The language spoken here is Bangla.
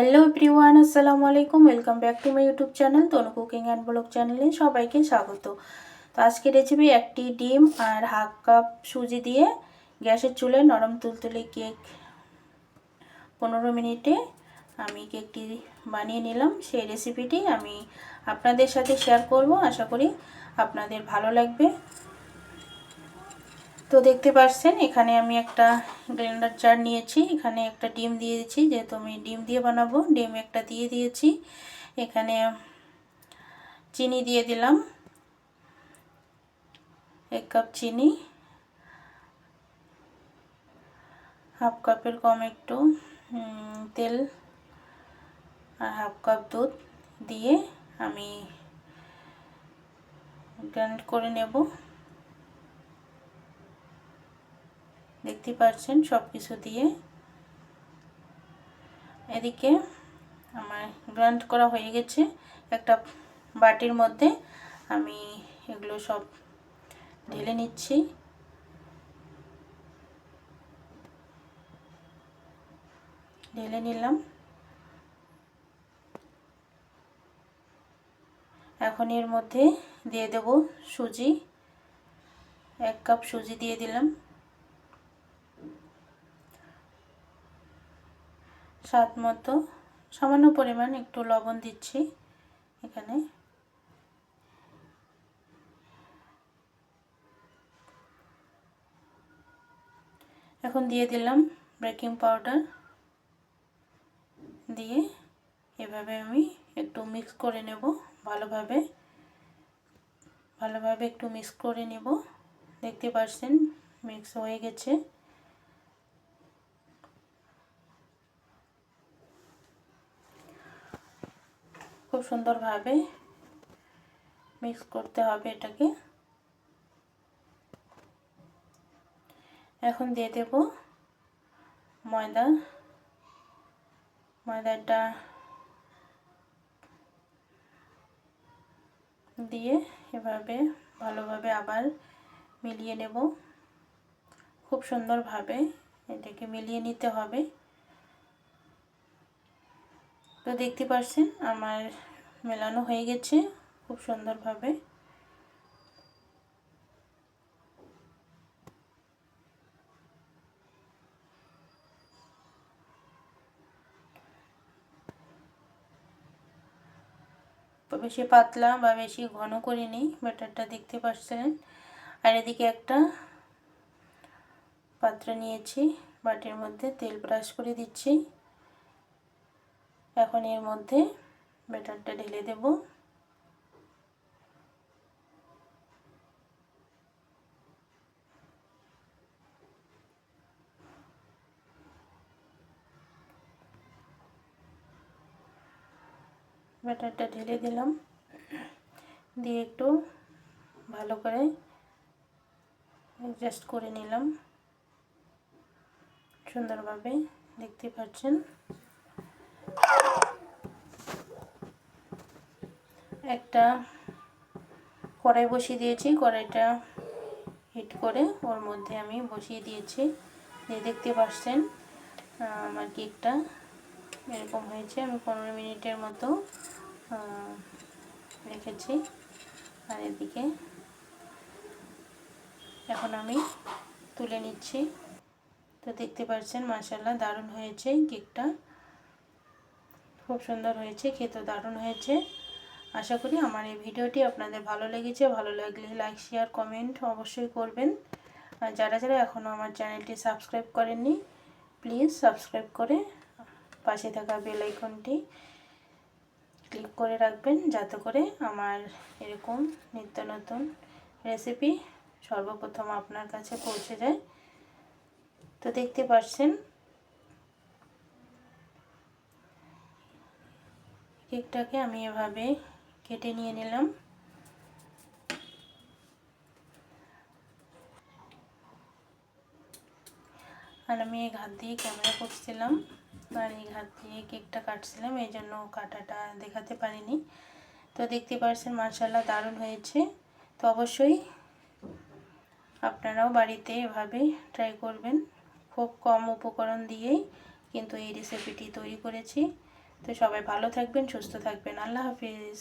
হ্যালো এভরিওয়ান আসসালামু আলাইকুম welcome back to my YouTube channel Tanu cooking and blog চ্যানেলে সবাইকে স্বাগত। তো আজকে রেসিপি একটি ডিম আর হাফ কাপ সুজি দিয়ে গ্যাসের চুলে নরম তুলতুলে কেক পনেরো মিনিটে আমি কেকটি বানিয়ে নিলাম। সেই রেসিপিটি আমি আপনাদের সাথে শেয়ার করব। আশা করি আপনাদের ভালো লাগবে। তো দেখতে পাচ্ছেন এখানে আমি একটা গ্রাইন্ডার জার নিয়েছি। এখানে একটা ডিম দিয়ে দিয়েছি যেহেতু আমি ডিম দিয়ে বানাবো, ডিম একটা দিয়ে দিয়েছি। এখানে চিনি দিয়ে দিলাম, এক কাপ চিনি, হাফ কাপের কম একটু তেল আর হাফ কাপ দুধ দিয়ে আমি গ্রাইন্ড করে নেব। দেখতে পাচ্ছেন সব কিছু দিয়ে। এদিকে আমার গ্রাইন্ড করা হয়ে গেছে একটা বাটির মধ্যে। আমি এগুলো সব ঢেলে নিচ্ছি। ঢেলে নিলাম। এখন এর মধ্যে দিয়ে দেব সুজি। এক কাপ সুজি দিয়ে দিলাম। স্বাদ মতো, সামান্য পরিমাণ একটু লবণ দিচ্ছি এখানে। এখন দিয়ে দিলাম বেকিং পাউডার দিয়ে এভাবে আমি একটু মিক্স করে নেব ভালোভাবে। ভালোভাবে একটু মিক্স করে নেব। দেখতে পাচ্ছেন মিক্স হয়ে গেছে। খুব সুন্দরভাবে মিক্স করতে হবে এটাকে। এখন দিয়ে দেব ময়দা। ময়দাটা দিয়ে এভাবে ভালোভাবে আবার মিলিয়ে নেব। খুব সুন্দরভাবে এটাকে মিলিয়ে নিতে হবে। তো দেখতে পাচ্ছেন আমার মেলানো হয়ে গেছে খুব সুন্দরভাবে। বেশি পাতলা বা বেশি ঘন করে নিই ব্যাটারটা দেখতে পাচ্ছেন। আর এদিকে একটা পাত্র নিয়েছি, বাটির মধ্যে তেল ব্রাশ করে দিচ্ছি। এখন এর মধ্যে ব্যাটারটা ঢেলে দেব। ব্যাটারটা ঢেলে দিলাম। দিয়ে একটু ভালো করে অ্যাডজাস্ট করে নিলাম। সুন্দরভাবে দেখতে পাচ্ছেন? একটা কড়াই বসিয়ে দিয়েছি। কড়াইটা হিট করে ওর মধ্যে আমি বসিয়ে দিয়েছি। দিয়ে দেখতে পাচ্ছেন আমার কেকটা এরকম হয়েছে। আমি পনেরো মিনিটের মতো রেখেছি। আর এদিকে এখন আমি তুলে নিচ্ছি। তো দেখতে পাচ্ছেন মাসাল্লাহ দারুণ হয়েছে কেকটা। খুব সুন্দর হয়েছে খেতে দারুণ হয়েছে। আশা করি আমার এই ভিডিওটি আপনাদের ভালো লেগেছে। ভালো লাগলে লাইক শেয়ার কমেন্ট অবশ্যই করবেন। আর যারা যারা এখনও আমার চ্যানেলটি সাবস্ক্রাইব করেননি প্লিজ সাবস্ক্রাইব করে পাশে থাকা বেল আইকনটি ক্লিক করে রাখবেন, যাতে করে আমার এরকম নিত্য নতুন রেসিপি সর্বপ্রথম আপনার কাছে পৌঁছে যায়। তো দেখতে পাচ্ছেন, কেকটাকে আমি এভাবে কেটে নিয়ে নিলাম। আর আমি এই ঘাত দিয়ে ক্যামেরা করছিলাম আর এই ঘাত দিয়ে কেকটা কাটছিলাম, এই জন্য কাটাটা দেখাতে পারিনি। তো দেখতে পাচ্ছেন মার্শাল্লাহ দারুণ হয়েছে। তো অবশ্যই আপনারাও বাড়িতে এভাবে ট্রাই করবেন। খুব কম উপকরণ দিয়েই কিন্তু এই রেসিপিটি তৈরি করেছি। তো সবাই ভালো থাকবেন, সুস্থ থাকবেন। আল্লাহ হাফিজ।